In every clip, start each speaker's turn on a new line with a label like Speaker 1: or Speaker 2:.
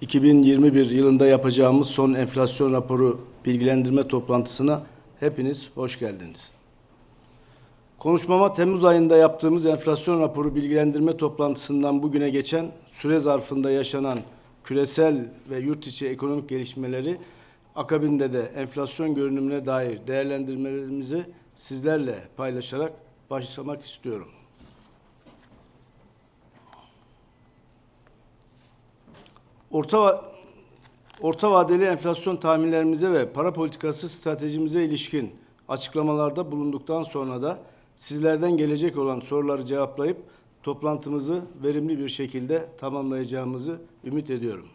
Speaker 1: 2021 yılında yapacağımız son enflasyon raporu bilgilendirme toplantısına hepiniz hoş geldiniz. Konuşmama Temmuz ayında yaptığımız enflasyon raporu bilgilendirme toplantısından bugüne geçen süre zarfında yaşanan küresel ve yurt içi ekonomik gelişmeleri akabinde de enflasyon görünümüne dair değerlendirmelerimizi sizlerle paylaşarak başlamak istiyorum. Orta orta vadeli enflasyon tahminlerimize ve para politikası stratejimize ilişkin açıklamalarda bulunduktan sonra da sizlerden gelecek olan soruları cevaplayıp toplantımızı verimli bir şekilde tamamlayacağımızı ümit ediyorum.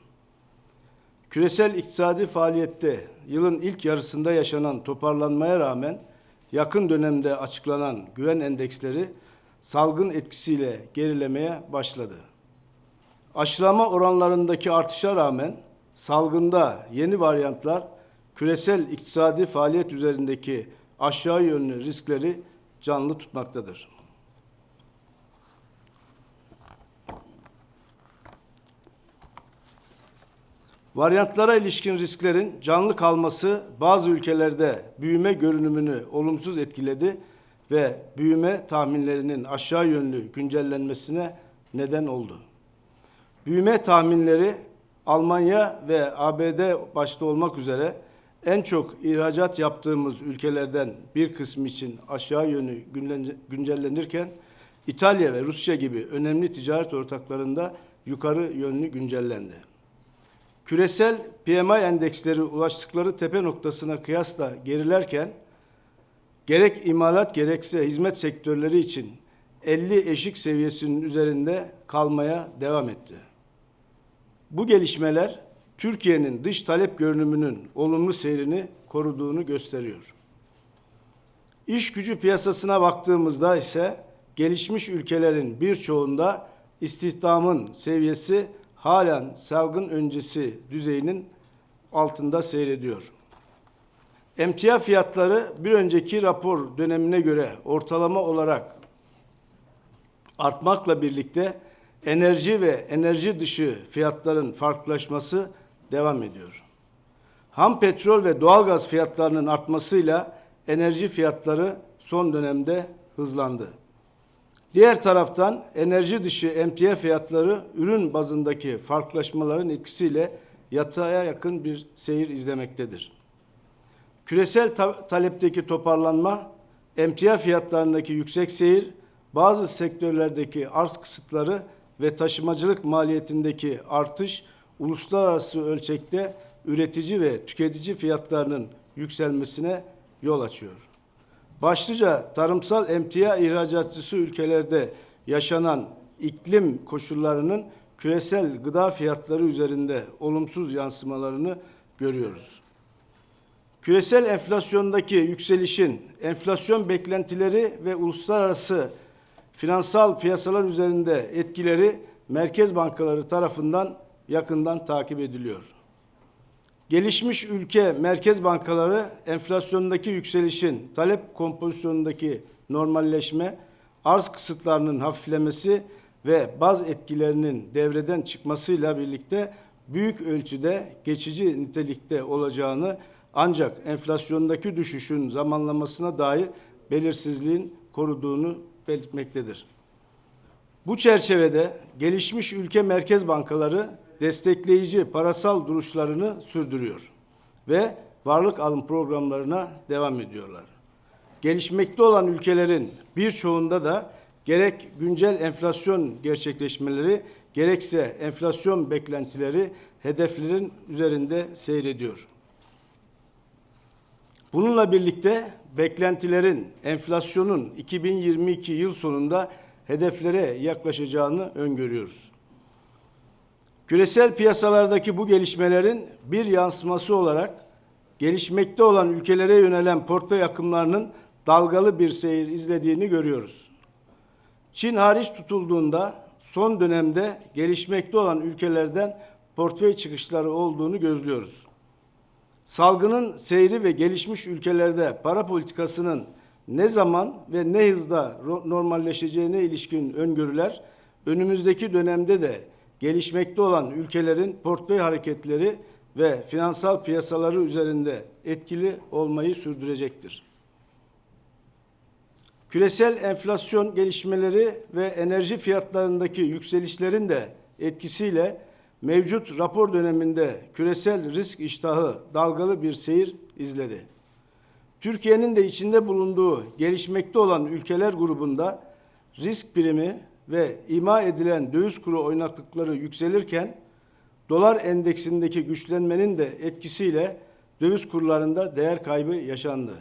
Speaker 1: Küresel iktisadi faaliyette yılın ilk yarısında yaşanan toparlanmaya rağmen yakın dönemde açıklanan güven endeksleri salgın etkisiyle gerilemeye başladı. Aşılama oranlarındaki artışa rağmen salgında yeni varyantlar küresel iktisadi faaliyet üzerindeki aşağı yönlü riskleri canlı tutmaktadır. Varyantlara ilişkin risklerin canlı kalması bazı ülkelerde büyüme görünümünü olumsuz etkiledi ve büyüme tahminlerinin aşağı yönlü güncellenmesine neden oldu. Büyüme tahminleri Almanya ve ABD başta olmak üzere en çok ihracat yaptığımız ülkelerden bir kısmı için aşağı günlen- güncellenirken İtalya ve Rusya gibi önemli ticaret ortaklarında yukarı yönlü güncellendi. Küresel PMI endeksleri ulaştıkları tepe noktasına kıyasla gerilerken gerek imalat gerekse hizmet sektörleri için 50 eşik seviyesinin üzerinde kalmaya devam etti. Bu gelişmeler Türkiye'nin dış talep görünümünün olumlu seyrini koruduğunu gösteriyor. İş gücü piyasasına baktığımızda ise gelişmiş ülkelerin birçoğunda istihdamın seviyesi halen salgın öncesi düzeyinin altında seyrediyor. Emtia fiyatları bir önceki rapor dönemine göre ortalama olarak artmakla birlikte enerji ve enerji dışı fiyatların farklılaşması devam ediyor. Ham petrol ve doğalgaz fiyatlarının artmasıyla enerji fiyatları son dönemde hızlandı. Diğer taraftan enerji dışı emtia fiyatları ürün bazındaki farklılaşmaların etkisiyle yataya yakın bir seyir izlemektedir. Küresel ta- talepteki toparlanma, emtia fiyatlarındaki yüksek seyir, bazı sektörlerdeki arz kısıtları ve taşımacılık maliyetindeki artış uluslararası ölçekte üretici ve tüketici fiyatlarının yükselmesine yol açıyor. Başlıca tarımsal emtia ihracatçısı ülkelerde yaşanan iklim koşullarının küresel gıda fiyatları üzerinde olumsuz yansımalarını görüyoruz. Küresel enflasyondaki yükselişin enflasyon beklentileri ve uluslararası finansal piyasalar üzerinde etkileri merkez bankaları tarafından yakından takip ediliyor. Gelişmiş ülke merkez bankaları enflasyondaki yükselişin talep kompozisyonundaki normalleşme, arz kısıtlarının hafiflemesi ve baz etkilerinin devreden çıkmasıyla birlikte büyük ölçüde geçici nitelikte olacağını ancak enflasyondaki düşüşün zamanlamasına dair belirsizliğin koruduğunu belirtmektedir. Bu çerçevede gelişmiş ülke merkez bankaları destekleyici parasal duruşlarını sürdürüyor ve varlık alım programlarına devam ediyorlar. Gelişmekte olan ülkelerin birçoğunda da gerek güncel enflasyon gerçekleşmeleri gerekse enflasyon beklentileri hedeflerin üzerinde seyrediyor. Bununla birlikte beklentilerin enflasyonun 2022 yıl sonunda hedeflere yaklaşacağını öngörüyoruz. Küresel piyasalardaki bu gelişmelerin bir yansıması olarak gelişmekte olan ülkelere yönelen portföy akımlarının dalgalı bir seyir izlediğini görüyoruz. Çin hariç tutulduğunda son dönemde gelişmekte olan ülkelerden portföy çıkışları olduğunu gözlüyoruz. Salgının seyri ve gelişmiş ülkelerde para politikasının ne zaman ve ne hızda normalleşeceğine ilişkin öngörüler önümüzdeki dönemde de gelişmekte olan ülkelerin portföy hareketleri ve finansal piyasaları üzerinde etkili olmayı sürdürecektir. Küresel enflasyon gelişmeleri ve enerji fiyatlarındaki yükselişlerin de etkisiyle mevcut rapor döneminde küresel risk iştahı dalgalı bir seyir izledi. Türkiye'nin de içinde bulunduğu gelişmekte olan ülkeler grubunda risk birimi ve ima edilen döviz kuru oynaklıkları yükselirken dolar endeksindeki güçlenmenin de etkisiyle döviz kurlarında değer kaybı yaşandı.